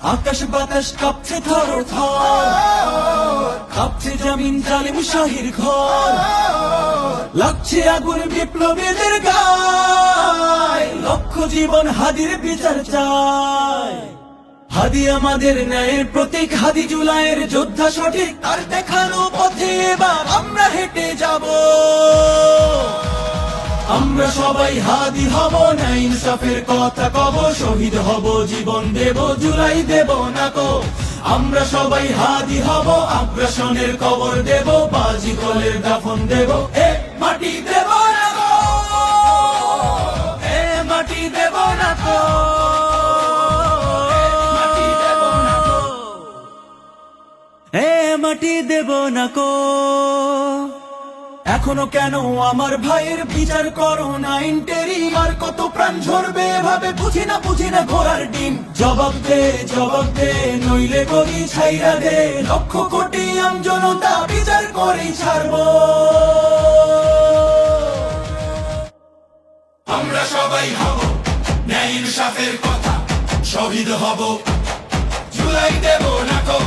আকাশ বাতাস কাঁপছে থর কাঁপছে জমিন জালিম শাহির ঘর। লাগছে আগুন বিপ্লবীদের গায়। লক্ষ জীবন হাদির বিচার চায়। হাদি আমাদের ন্যায়ের প্রতীক, হাদি জুলাইয়ের যোদ্ধা সঠিক, তার দেখানো পথে এবার আমরা হেঁটে যাব। আমরা সবাই হাদি হব না ইনসাফের কথা কব, শহীদ হব, জীবন দেব, জুলাই দেব না কো। আমরা সবাই হাদি হব, আগ্রাসনের কবর দেব, বাজি কলের দাফন দেব, এ মাটি দেব না গো এ মাটি দেব না তো এ মাটি দেব না কো। এখনও কেন আমার ভাইয়ের বিচার করো না ইন্টেরি আর কত প্রাণ ঝরবে এভাবে? বুঝি না বুঝি না ঘোড়ার ডিম। জবাব দে জবাব দে, নইলে করি ছাইরা দে। লক্ষ কোটি আম জনতা বিচার করেই ছাড়বো। আমরা সবাই হব ন্যায় ইনসাফের কথা, শহীদ হব। জুলাই দেব না কো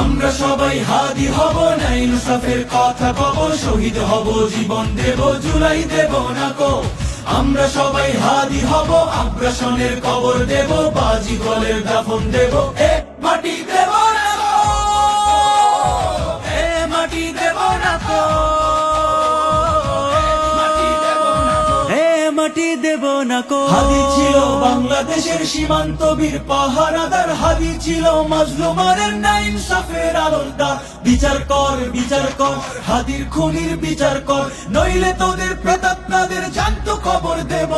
আমরা সবাই হাদি হব না ইনসাফের কথা কব, শহীদ হব, জীবন দেব, জুলাই দেব না কো। আমরা সবাই হাদি হব, আগ্রাসনের কবর দেব, বাজি কলের দাফন দেব মাটি দেব না কো। হাদি ছিল বাংলাদেশের সীমান্ত বীর, পাহারাদার হাদি ছিল মাজলুমারের না ইনসাফের আলোলদার বিচার কর বিচার কর, হাদির খুনির বিচার কর, নইলে তোদের প্রেতাত্মাদের জান্ত খবর দেব।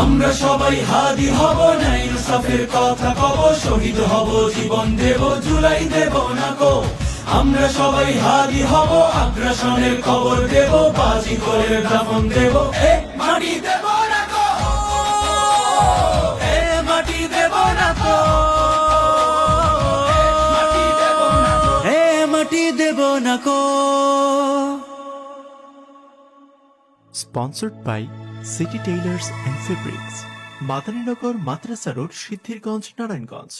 আমরা সবাই হাদি হব না ইনসাফের কথা কব, শহীদ হব, জীবন দেব, জুলাই দেব না কো। আমরা সবাই হাদি হব আগ্রাসনের খবর দেব বাজি করে দাফন দেব। এ মাটি দেব না কো এ মাটি দেব না তো মাটি দেব এ মাটি দেব না কো sponsored by City Tailors and Fabrics, Madaninagar Madrasa road Siddhirganj Narayanganj.